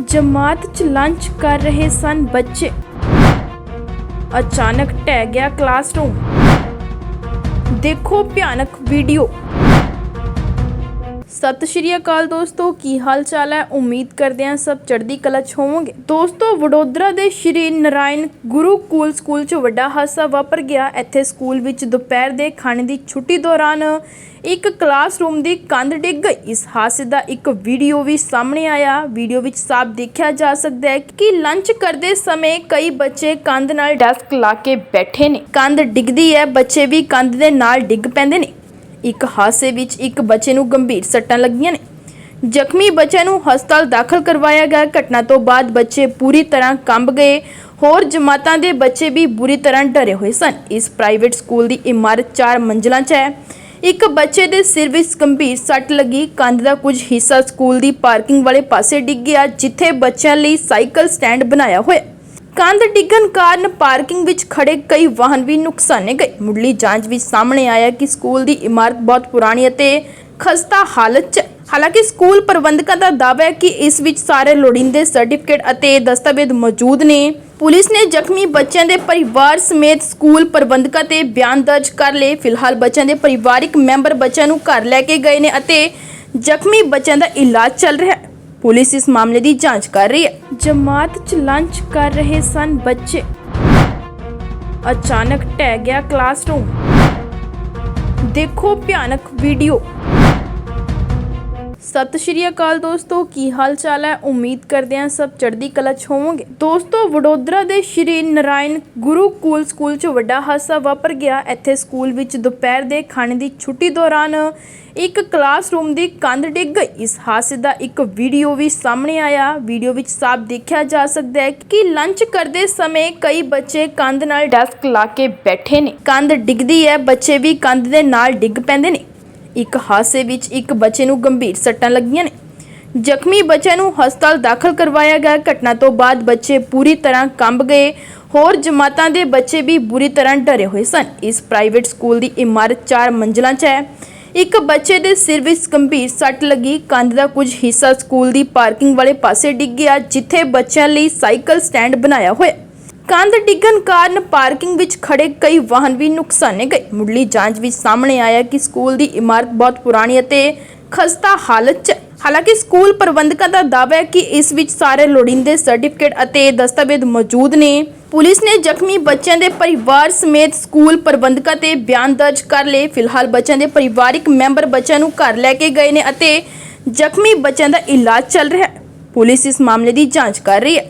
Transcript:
ਜਮਾਤ 'ਚ ਲੰਚ ਕਰ ਰਹੇ ਸਨ ਬੱਚੇ। ਅਚਾਨਕ ਢਹਿ ਗਿਆ ਕਲਾਸਰੂਮ ਦੇਖੋ ਭਿਆਨਕ ਵੀਡੀਓ ਸਤਿ ਸ਼੍ਰੀ ਅਕਾਲ ਦੋਸਤੋ, ਕੀ ਹਾਲ ਚਾਲ ਹੈ? ਉਮੀਦ ਕਰਦੇ ਹਾਂ ਸਭ ਚੜ੍ਹਦੀ ਕਲਾ 'ਚ ਹੋਵੋਗੇ। ਦੋਸਤੋ, ਵਡੋਦਰਾ ਦੇ ਸ਼੍ਰੀ ਨਰਾਇਣ ਗੁਰੂਕੁਲ ਸਕੂਲ 'ਚ ਵੱਡਾ ਹਾਦਸਾ ਵਾਪਰ ਗਿਆ। ਇੱਥੇ ਸਕੂਲ ਵਿੱਚ ਦੁਪਹਿਰ ਦੇ ਖਾਣੇ ਦੀ ਛੁੱਟੀ ਦੌਰਾਨ ਇੱਕ ਕਲਾਸਰੂਮ ਦੀ ਕੰਧ ਡਿੱਗ ਗਈ। ਇਸ ਹਾਦਸੇ ਦਾ ਇੱਕ ਵੀਡੀਓ ਵੀ ਸਾਹਮਣੇ ਆਇਆ। ਵੀਡੀਓ ਵਿੱਚ ਸਾਫ਼ ਦੇਖਿਆ ਜਾ ਸਕਦਾ ਹੈ ਕਿ ਲੰਚ ਕਰਦੇ ਸਮੇਂ ਕਈ ਬੱਚੇ ਕੰਧ ਨਾਲ ਡੈਸਕ ਲਾ ਕੇ ਬੈਠੇ ਨੇ। ਕੰਧ ਡਿੱਗਦੀ ਹੈ, ਬੱਚੇ ਵੀ ਕੰਧ ਦੇ ਨਾਲ ਡਿੱਗ ਪੈਂਦੇ ਨੇ। ਇੱਕ ਹਾਦਸੇ ਵਿੱਚ ਇੱਕ ਬੱਚੇ ਨੂੰ ਗੰਭੀਰ ਸੱਟਾਂ ਲੱਗੀਆਂ ਨੇ। ਜ਼ਖਮੀ ਬੱਚੇ ਨੂੰ ਹਸਪਤਾਲ ਦਾਖਲ ਕਰਵਾਇਆ ਗਿਆ। ਘਟਨਾ ਤੋਂ ਬਾਅਦ ਬੱਚੇ ਪੂਰੀ ਤਰ੍ਹਾਂ ਕੰਬ ਗਏ। ਹੋਰ ਜਮਾਤਾਂ ਦੇ ਬੱਚੇ ਵੀ ਬੁਰੀ ਤਰ੍ਹਾਂ ਡਰੇ ਹੋਏ ਸਨ। ਇਸ ਪ੍ਰਾਈਵੇਟ ਸਕੂਲ ਦੀ ਇਮਾਰਤ 4 ਮੰਜ਼ਲਾਂ 'ਚ ਹੈ। ਇੱਕ ਬੱਚੇ ਦੇ ਸਿਰ ਵਿੱਚ ਗੰਭੀਰ ਸੱਟ ਲੱਗੀ। ਕੰਧ ਦਾ ਕੁਝ ਹਿੱਸਾ ਸਕੂਲ ਦੀ ਪਾਰਕਿੰਗ ਵਾਲੇ ਪਾਸੇ ਡਿੱਗ ਗਿਆ, ਜਿੱਥੇ ਬੱਚਿਆਂ ਲਈ ਸਾਈਕਲ ਸਟੈਂਡ ਬਣਾਇਆ ਹੋਇਆ। ਕੰਧ ਡਿੱਗਣ ਕਾਰਨ ਪਾਰਕਿੰਗ ਵਿੱਚ ਖੜੇ ਕਈ ਵਾਹਨ ਵੀ ਨੁਕਸਾਨੇ ਗਏ। ਮੁੱਢਲੀ ਜਾਂਚ ਵਿੱਚ ਸਾਹਮਣੇ ਆਇਆ ਕਿ ਸਕੂਲ ਦੀ ਇਮਾਰਤ ਬਹੁਤ ਪੁਰਾਣੀ ਅਤੇ ਖਸਤਾ ਹਾਲਤ 'ਚ ਹੈ। ਹਾਲਾਂਕਿ ਸਕੂਲ ਪ੍ਰਬੰਧਕਾਂ ਦਾ ਦਾਅਵਾ ਹੈ ਕਿ ਇਸ ਵਿੱਚ ਸਾਰੇ ਲੋੜੀਂਦੇ ਸਰਟੀਫਿਕੇਟ ਅਤੇ ਦਸਤਾਵੇਜ਼ ਮੌਜੂਦ ਨੇ। ਪੁਲਿਸ ਨੇ ਜ਼ਖਮੀ ਬੱਚਿਆਂ ਦੇ ਪਰਿਵਾਰ ਸਮੇਤ ਸਕੂਲ ਪ੍ਰਬੰਧਕਾਂ ਤੇ ਬਿਆਨ ਦਰਜ ਕਰ ਲਏ। ਫਿਲਹਾਲ ਬੱਚਿਆਂ ਦੇ ਪਰਿਵਾਰਿਕ ਮੈਂਬਰ ਬੱਚਿਆਂ ਨੂੰ ਘਰ ਲੈ ਕੇ ਗਏ ਨੇ ਅਤੇ ਜ਼ਖਮੀ ਬੱਚਿਆਂ ਦਾ ਇਲਾਜ ਚੱਲ ਰਿਹਾ ਹੈ। ਪੁਲਿਸ ਇਸ ਮਾਮਲੇ ਦੀ ਜਾਂਚ ਕਰ ਰਹੀ ਹੈ। ਜਮਾਤ 'ਚ ਲੰਚ ਕਰ ਰਹੇ ਸਨ ਬੱਚੇ। ਅਚਾਨਕ ਢਹਿ ਗਿਆ ਕਲਾਸਰੂਮ ਦੇਖੋ ਭਿਆਨਕ ਵੀਡੀਓ ਸਤਿ ਸ਼੍ਰੀ ਅਕਾਲ ਦੋਸਤੋ, ਕੀ ਹਾਲ ਚਾਲ ਹੈ? ਉਮੀਦ ਕਰਦੇ ਹਾਂ ਸਭ ਚੜ੍ਹਦੀ ਕਲਾ 'ਚ ਹੋਵੋਗੇ। ਦੋਸਤੋ, ਵਡੋਦਰਾ ਦੇ ਸ਼੍ਰੀ ਨਰਾਇਣ ਗੁਰੂਕੁਲ ਸਕੂਲ 'ਚ ਵੱਡਾ ਹਾਦਸਾ ਵਾਪਰ ਗਿਆ। ਇੱਥੇ ਸਕੂਲ ਵਿੱਚ ਦੁਪਹਿਰ ਦੇ ਖਾਣੇ ਦੀ ਛੁੱਟੀ ਦੌਰਾਨ ਇੱਕ ਕਲਾਸਰੂਮ ਦੀ ਕੰਧ ਡਿੱਗ ਗਈ। ਇਸ ਹਾਦਸੇ ਦਾ ਇੱਕ ਵੀਡੀਓ ਵੀ ਸਾਹਮਣੇ ਆਇਆ। ਵੀਡੀਓ ਵਿੱਚ ਸਾਫ਼ ਦੇਖਿਆ ਜਾ ਸਕਦਾ ਹੈ ਕਿ ਲੰਚ ਕਰਦੇ ਸਮੇਂ ਕਈ ਬੱਚੇ ਕੰਧ ਨਾਲ ਡੈਸਕ ਲਾ ਕੇ ਬੈਠੇ ਨੇ। ਕੰਧ ਡਿੱਗਦੀ ਹੈ, ਬੱਚੇ ਵੀ ਕੰਧ ਦੇ ਨਾਲ ਡਿੱਗ ਪੈਂਦੇ ਨੇ। ਇੱਕ ਹਾਦਸੇ ਵਿੱਚ ਇੱਕ ਬੱਚੇ ਨੂੰ ਗੰਭੀਰ ਸੱਟਾਂ ਲੱਗੀਆਂ ਨੇ। ਜ਼ਖਮੀ ਬੱਚੇ ਨੂੰ ਹਸਪਤਾਲ ਦਾਖਲ ਕਰਵਾਇਆ ਗਿਆ। ਘਟਨਾ ਤੋਂ ਬਾਅਦ ਬੱਚੇ ਪੂਰੀ ਤਰ੍ਹਾਂ ਕੰਬ ਗਏ। ਹੋਰ ਜਮਾਤਾਂ ਦੇ ਬੱਚੇ ਵੀ ਬੁਰੀ ਤਰ੍ਹਾਂ ਡਰੇ ਹੋਏ ਸਨ। ਇਸ ਪ੍ਰਾਈਵੇਟ ਸਕੂਲ ਦੀ ਇਮਾਰਤ 4 ਮੰਜ਼ਲਾਂ 'ਚ ਹੈ। ਇੱਕ ਬੱਚੇ ਦੇ ਸਿਰ ਵਿੱਚ ਗੰਭੀਰ ਸੱਟ ਲੱਗੀ। ਕੰਧ ਦਾ ਕੁਝ ਹਿੱਸਾ ਸਕੂਲ ਦੀ ਪਾਰਕਿੰਗ ਵਾਲੇ ਪਾਸੇ ਡਿੱਗ ਗਿਆ, ਜਿੱਥੇ ਬੱਚਿਆਂ ਲਈ ਸਾਈਕਲ ਸਟੈਂਡ ਬਣਾਇਆ ਹੋਇਆ। ਕੰਧ ਡਿੱਗਣ ਕਾਰਨ ਪਾਰਕਿੰਗ ਵਿੱਚ ਖੜੇ ਕਈ ਵਾਹਨ ਵੀ ਨੁਕਸਾਨੇ ਗਏ। ਮੁੱਢਲੀ ਜਾਂਚ ਵਿੱਚ ਸਾਹਮਣੇ ਆਇਆ ਕਿ ਸਕੂਲ ਦੀ ਇਮਾਰਤ ਬਹੁਤ ਪੁਰਾਣੀ ਅਤੇ ਖਸਤਾ ਹਾਲਤ 'ਚ ਹੈ। ਹਾਲਾਂਕਿ ਸਕੂਲ ਪ੍ਰਬੰਧਕਾਂ ਦਾ ਦਾਅਵਾ ਹੈ ਕਿ ਇਸ ਵਿੱਚ ਸਾਰੇ ਲੋੜੀਂਦੇ ਸਰਟੀਫਿਕੇਟ ਅਤੇ ਦਸਤਾਵੇਜ਼ ਮੌਜੂਦ ਨੇ। ਪੁਲਿਸ ਨੇ ਜ਼ਖਮੀ ਬੱਚਿਆਂ ਦੇ ਪਰਿਵਾਰ ਸਮੇਤ ਸਕੂਲ ਪ੍ਰਬੰਧਕਾਂ ਤੇ ਬਿਆਨ ਦਰਜ ਕਰ ਲਏ। ਫਿਲਹਾਲ ਬੱਚਿਆਂ ਦੇ ਪਰਿਵਾਰਿਕ ਮੈਂਬਰ ਬੱਚਿਆਂ ਨੂੰ ਘਰ ਲੈ ਕੇ ਗਏ ਨੇ ਅਤੇ ਜ਼ਖਮੀ ਬੱਚਿਆਂ ਦਾ ਇਲਾਜ ਚੱਲ ਰਿਹਾ ਹੈ। ਪੁਲਿਸ ਇਸ ਮਾਮਲੇ ਦੀ ਜਾਂਚ ਕਰ ਰਹੀ ਹੈ।